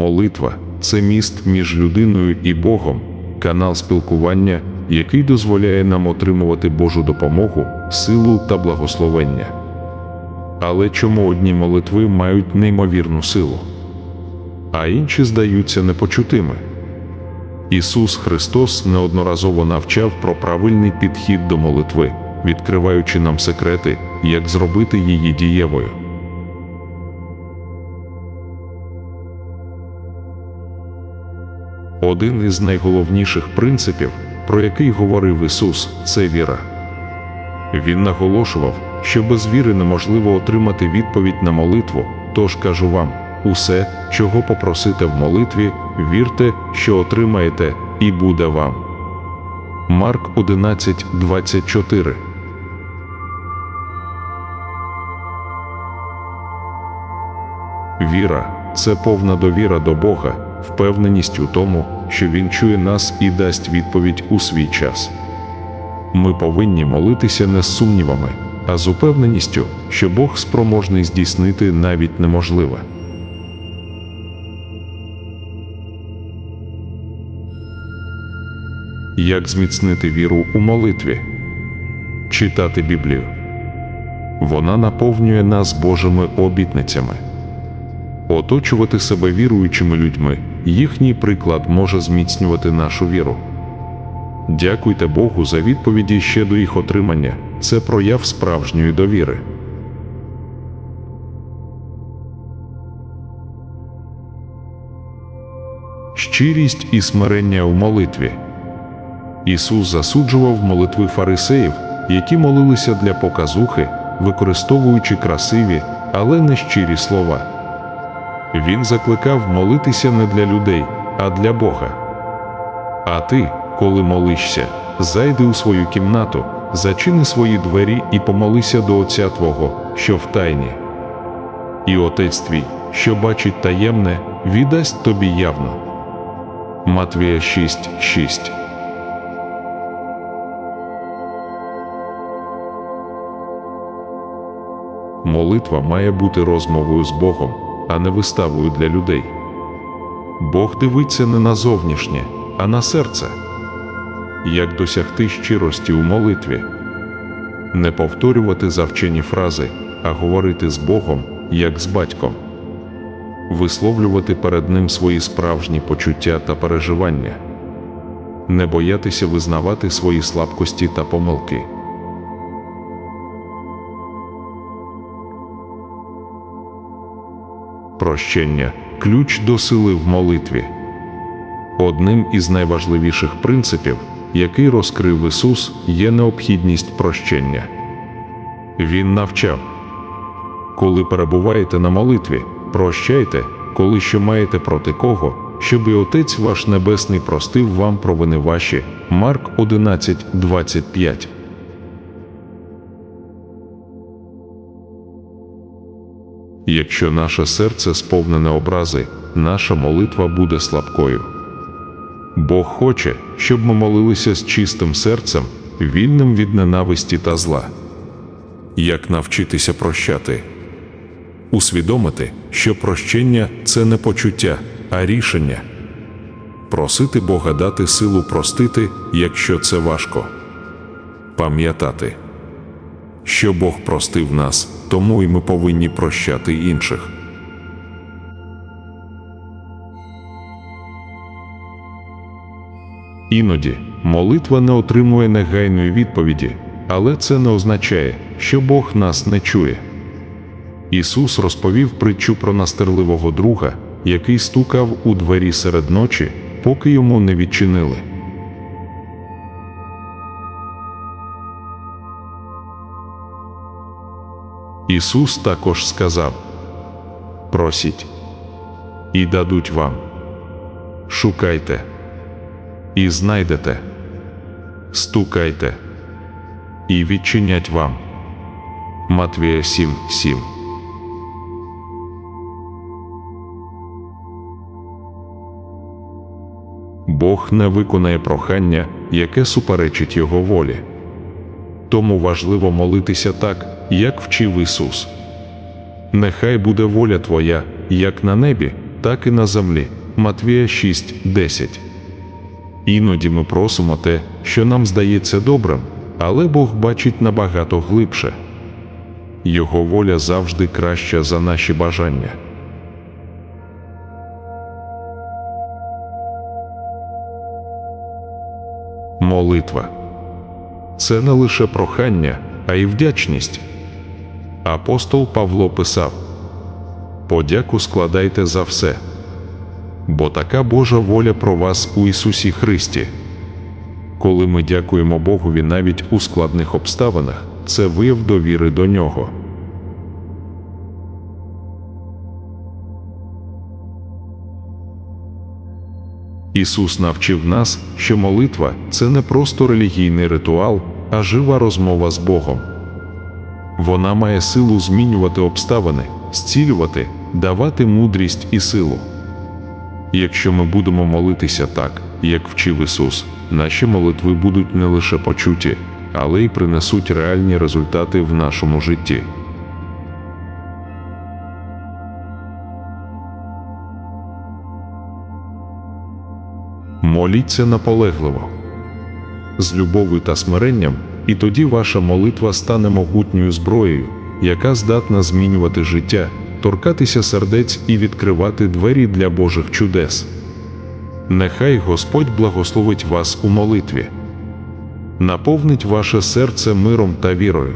Молитва це міст між людиною і Богом, канал спілкування, який дозволяє нам отримувати Божу допомогу, силу та благословення. Але чому одні молитви мають неймовірну силу, а інші здаються непочутими? Ісус Христос неодноразово навчав про правильний підхід до молитви, відкриваючи нам секрети, як зробити її дієвою. Один із найголовніших принципів, про який говорив Ісус, це віра. Він наголошував, що без віри неможливо отримати відповідь на молитву, тож кажу вам, усе, чого попросите в молитві, вірте, що отримаєте, і буде вам. Марк 11:24 Віра це повна довіра до Бога, впевненість у тому, що Він чує нас і дасть відповідь у свій час. Ми повинні молитися не з сумнівами, а з упевненістю, що Бог спроможний здійснити навіть неможливе. Як зміцнити віру у молитві? Читати Біблію. Вона наповнює нас Божими обітницями. Оточувати себе віруючими людьми, їхній приклад може зміцнювати нашу віру. Дякуйте Богу за відповіді ще до їх отримання. Це прояв справжньої довіри. Щирість і смирення у молитві. Ісус засуджував молитви фарисеїв, які молилися для показухи, використовуючи красиві, але не щирі слова. Він закликав молитися не для людей, а для Бога. А ти, коли молишся, зайди у свою кімнату, зачини свої двері і помолися до Отця Твого, що в тайні. І Отець твій, що бачить таємне, віддасть тобі явно. Матвія 6:6 Молитва має бути розмовою з Богом, а не виставою для людей. Бог дивиться не на зовнішнє, а на серце. Як досягти щирості у молитві? Не повторювати завчені фрази, а говорити з Богом, як з батьком, висловлювати перед Ним свої справжні почуття та переживання, не боятися визнавати свої слабкості та помилки. Прощення ключ до сили в молитві. Одним із найважливіших принципів, який розкрив Ісус, є необхідність прощення. Він навчав, коли перебуваєте на молитві, прощайте, коли що маєте проти кого, щоб і Отець ваш Небесний простив вам провини ваші. Марк 11:25 Якщо наше серце сповнене образи, наша молитва буде слабкою. Бог хоче, щоб ми молилися з чистим серцем, вільним від ненависті та зла. Як навчитися прощати? Усвідомити, що прощення це не почуття, а рішення. Просити Бога дати силу простити, якщо це важко. Пам'ятати, що Бог простив нас, тому і ми повинні прощати інших. Іноді молитва не отримує негайної відповіді, але це не означає, що Бог нас не чує. Ісус розповів притчу про настирливого друга, який стукав у двері серед ночі, поки йому не відчинили. Ісус також сказав: Просіть, і дадуть вам, шукайте, і знайдете, стукайте, і відчинять вам. Матвія 7, 7 Бог не виконає прохання, яке суперечить Його волі. Тому важливо молитися так, як вчив Ісус. Нехай буде воля Твоя, як на небі, так і на землі. Матвія 6:10. Іноді ми просимо те, що нам здається добрим, але Бог бачить набагато глибше. Його воля завжди краща за наші бажання. Молитва це не лише прохання, а й вдячність. Апостол Павло писав: Подяку складайте за все, бо така Божа воля про вас у Ісусі Христі. Коли ми дякуємо Богові навіть у складних обставинах, це вияв довіри до Нього. Ісус навчив нас, що молитва це не просто релігійний ритуал, а жива розмова з Богом. Вона має силу змінювати обставини, зцілювати, давати мудрість і силу. Якщо ми будемо молитися так, як вчив Ісус, наші молитви будуть не лише почуті, але й принесуть реальні результати в нашому житті. Моліться наполегливо з любов'ю та смиренням, і тоді ваша молитва стане могутньою зброєю, яка здатна змінювати життя, торкатися сердець і відкривати двері для Божих чудес. Нехай Господь благословить вас у молитві, наповнить ваше серце миром та вірою.